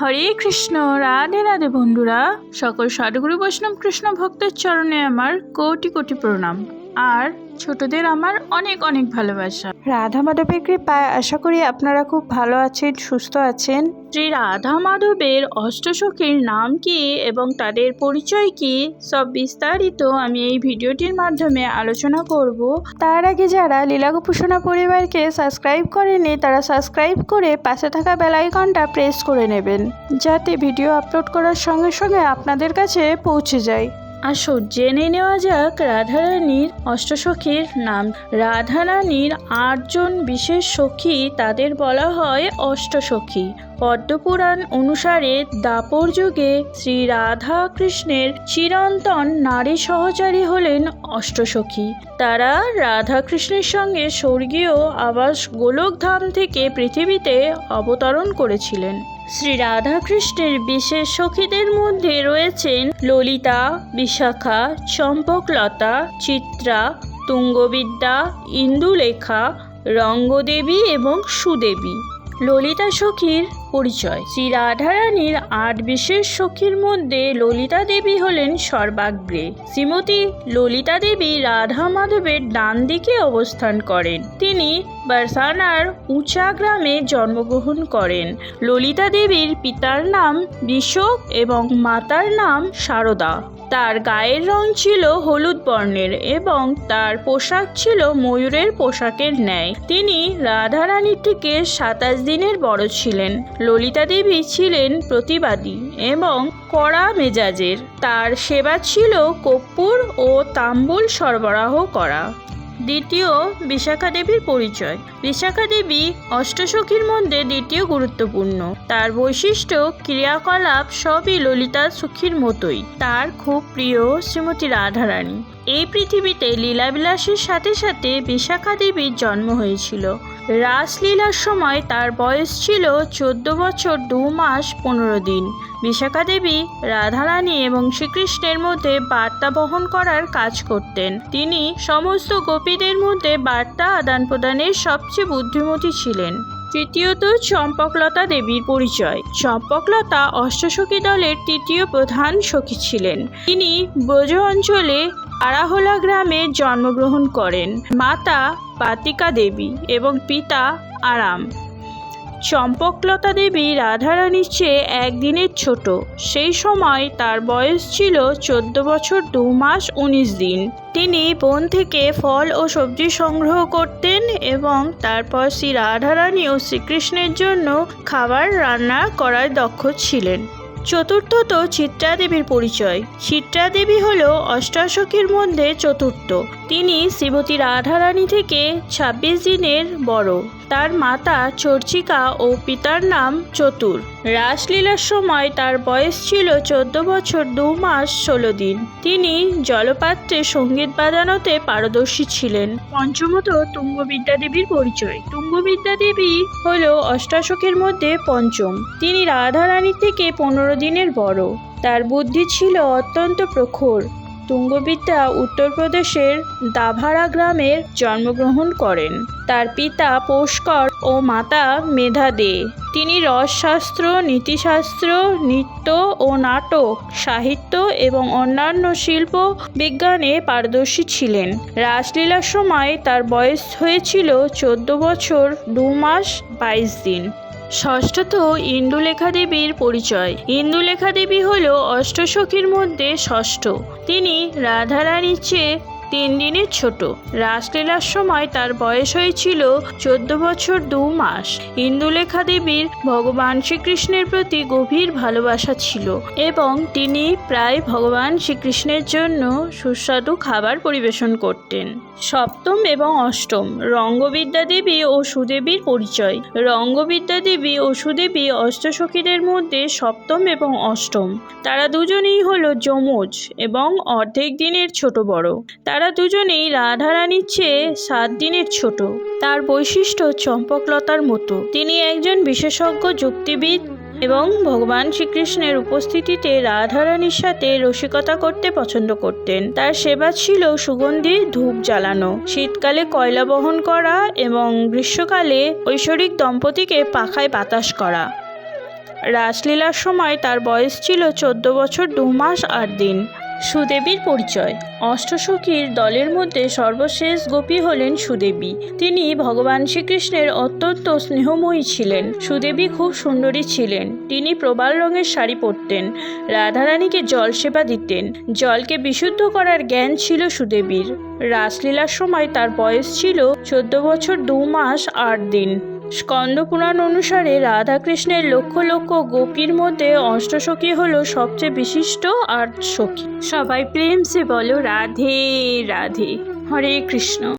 হরে কৃষ্ণ, রাধে রাধে বন্ধুরা। সকল সাধুগুরু বৈষ্ণব কৃষ্ণ ভক্তের চরণে আমার কোটি কোটি প্রণাম। আর ছোটদের আমার অনেক অনেক ভালোবাসা। রাধা মাধবের কৃপায় আশা করি আপনারা খুব ভালো আছেন সুস্থ আছেন। শ্রী রাধা মাধবের অষ্টসখীর নাম কি এবং তাদের পরিচয় কি সব বিস্তারিত আমি এই ভিডিওটির মাধ্যমে আলোচনা করব। তার আগে যারা লীলা লীলাগোপুষণা পরিবারকে সাবস্ক্রাইব করেনি তারা সাবস্ক্রাইব করে পাশে থাকা বেল আইকনটা প্রেস করে নেবেন যাতে ভিডিও আপলোড করার সঙ্গে সঙ্গে আপনাদের কাছে পৌঁছে যায়। আসো জেনে নেওয়া যাক রাধারানীর অষ্টসখীর নাম। রাধারানীর আটজন বিশেষ সখী তাদের বলা হয় অষ্টসখী। পদ্মপুরাণ অনুসারে দাপর যুগে শ্রী রাধা কৃষ্ণের চিরন্তন নারী সহচারী হলেন অষ্টসখী। তারা রাধা কৃষ্ণের সঙ্গে স্বর্গীয় আবাস গোলকধাম থেকে পৃথিবীতে অবতরণ করেছিলেন। শ্রী রাধাকৃষ্ণের বিশেষ সখীদের মধ্যে রয়েছেন ললিতা, বিশাখা, চম্পকলতা, চিত্রা, তুঙ্গবিদ্যা, ইন্দুলেখা, রঙ্গদেবী এবং সুদেবী। ললিতা সখীর পরিচয়। শ্রী রাধারানীর আট বিশেষ সখীর মধ্যে ললিতা দেবী হলেন সর্বাগ্রে। শ্রীমতী ললিতা দেবী রাধা মাধবের ডান দিকে অবস্থান করেন। তিনি বারসানার উঁচা গ্রামে জন্মগ্রহণ করেন। ললিতা দেবীর পিতার নাম বিশোক এবং মাতার নাম সারদা। তার গায়ের রং ছিল হলুদ বর্ণের এবং তার পোশাক ছিল ময়ূরের পোশাকের ন্যায়। তিনি রাধারানীর থেকে সাতাশ দিনের বড় ছিলেন। ললিতা দেবী ছিলেন প্রতিবাদী এবং কড়া মেজাজের। তার সেবা ছিল কর্পূর ও তাম্বুল সরবরাহ করা। দ্বিতীয় বিশাখা দেবীর পরিচয়। বিশাখা দেবী অষ্টসখীর মধ্যে দ্বিতীয় গুরুত্বপূর্ণ। তার বৈশিষ্ট্য, ক্রিয়াকলাপ সবই ললিতা সুখীর মতোই। তার খুব প্রিয় শ্রীমতী রাধারানী। এই পৃথিবীতে লীলাবিলাসের সাথে সাথে বিশাখা দেবীর জন্ম হয়েছিল। রাসলীলার সময় তার বয়স ছিল চোদ্দ বছর দু মাস পনেরো দিন। বিশাখা দেবী রাধারানী এবং শ্রীকৃষ্ণের মধ্যে বার্তা বহন করার কাজ করতেন। তিনি সমস্ত গোপীদের মধ্যে বার্তা আদান প্রদানের সবচেয়ে বুদ্ধিমতী ছিলেন। তৃতীয়ত চম্পকলতা দেবীর পরিচয়। চম্পকলতা অষ্টসখী দলের তৃতীয় প্রধান সখী ছিলেন। তিনি ব্রজ অঞ্চলে আরাহোলা গ্রামে জন্মগ্রহণ করেন। মাতা পাতিকা দেবী এবং পিতা আরাম। চম্পকলতা দেবী রাধারানীর চেয়ে একদিনের ছোট। সেই সময় তার বয়স ছিল চোদ্দ বছর দু মাস উনিশ দিন। তিনি বন থেকে ফল ও সবজি সংগ্রহ করতেন এবং তারপর শ্রী রাধারানী ও শ্রীকৃষ্ণের জন্য খাবার রান্না করায় দক্ষ ছিলেন। চতুর্থত চিত্রাদেবীর পরিচয়। চিত্রাদেবী হল অষ্টাশকের মধ্যে চতুর্থ। তিনি শ্রীমতী রাধারানী থেকে ছাব্বিশ দিনের বড়। তার মাতা চর্চিকা ও পিতার নাম চতুর। রাসলীলার সময় তার বয়স ছিল চোদ্দ বছর দু মাস ষোলো দিন। তিনি জলপাত্রে সংগীত বাজানোতে পারদর্শী ছিলেন। পঞ্চমত তুঙ্গবিদ্যা দেবীর পরিচয়। তুঙ্গবিদ্যা দেবী হল অষ্টাশকের মধ্যে পঞ্চম। তিনি রাধারানীর থেকে পনেরো দিনের বড়। তার বুদ্ধি ছিল অত্যন্ত প্রখর। তুঙ্গবিদ্যা উত্তরপ্রদেশের দাভাড়া গ্রামের জন্মগ্রহণ করেন। তার পিতা পুষ্কর ও মাতা মেধা দে তিনি রসশাস্ত্র, নীতিশাস্ত্র, নৃত্য ও নাটক, সাহিত্য এবং অন্যান্য শিল্প বিজ্ঞানে পারদর্শী ছিলেন। রাসলীলার সময় তার বয়স হয়েছিল চোদ্দ বছর, দু মাস বাইশ দিন। ষষ্ঠত ইন্দুলেখা দেবীর পরিচয়। ইন্দুলেখা দেবী হল অষ্টসখীর মধ্যে ষষ্ঠ। তিনি রাধারানীর চেয়ে তিন দিনের ছোট। রাসলীলার সময় তার বয়স হয়েছিল চোদ্দ বছর দু মাস। ইন্দুলেখা দেবীর ভগবান শ্রীকৃষ্ণের প্রতি গভীর ভালোবাসা ছিল এবং তিনি প্রায় ভগবান শ্রীকৃষ্ণের জন্য সুস্বাদু খাবার পরিবেশন করতেন। সপ্তম এবং অষ্টম, রঙ্গবিদ্যা দেবী ও সুদেবীর পরিচয়। রঙ্গবিদ্যা দেবী ও সুদেবী অষ্টসখীদের মধ্যে সপ্তম এবং অষ্টম। তারা দুজনেই হলো যমজ এবং অর্ধেক দিনের ছোট বড়। তারা দুজনেই রাধারানীর চেয়ে সাত দিনের ছোট। তার বৈশিষ্ট্য চম্পকলতার মতো। তিনি একজন বিশেষজ্ঞ যুক্তিবিদ এবং ভগবান শ্রীকৃষ্ণের উপস্থিতিতে রাধারানীর সাথে রসিকতা করতে পছন্দ করতেন। তার সেবা ছিল সুগন্ধি ধূপ জ্বালানো, শীতকালে কয়লা বহন করা এবং গ্রীষ্মকালে ঐশ্বরিক দম্পতিকে পাখায় বাতাস করা। রাসলীলার সময় তার বয়স ছিল চোদ্দ বছর দু মাস আট দিন। সুদেবীর পরিচয়। অষ্টসখীর দলের মধ্যে সর্বশেষ গোপী হলেন সুদেবী। তিনি ভগবান শ্রীকৃষ্ণের অত্যন্ত স্নেহময়ী ছিলেন। সুদেবী খুব সুন্দরী ছিলেন। তিনি প্রবাল রঙের শাড়ি পরতেন। রাধারানীকে জল সেবা দিতেন। জলকে বিশুদ্ধ করার জ্ঞান ছিল সুদেবীর। রাসলীলার সময় তার বয়স ছিল চোদ্দ বছর দু মাস আট দিন। স্কন্দ পুরাণ অনুসারে রাধাকৃষ্ণের লক্ষ লক্ষ গোপীর মধ্যে অষ্টসখী হলো সবচেয়ে বিশিষ্ট আর সখী। সবাই প্রেম সে বলো, রাধে রাধে, হরে কৃষ্ণ।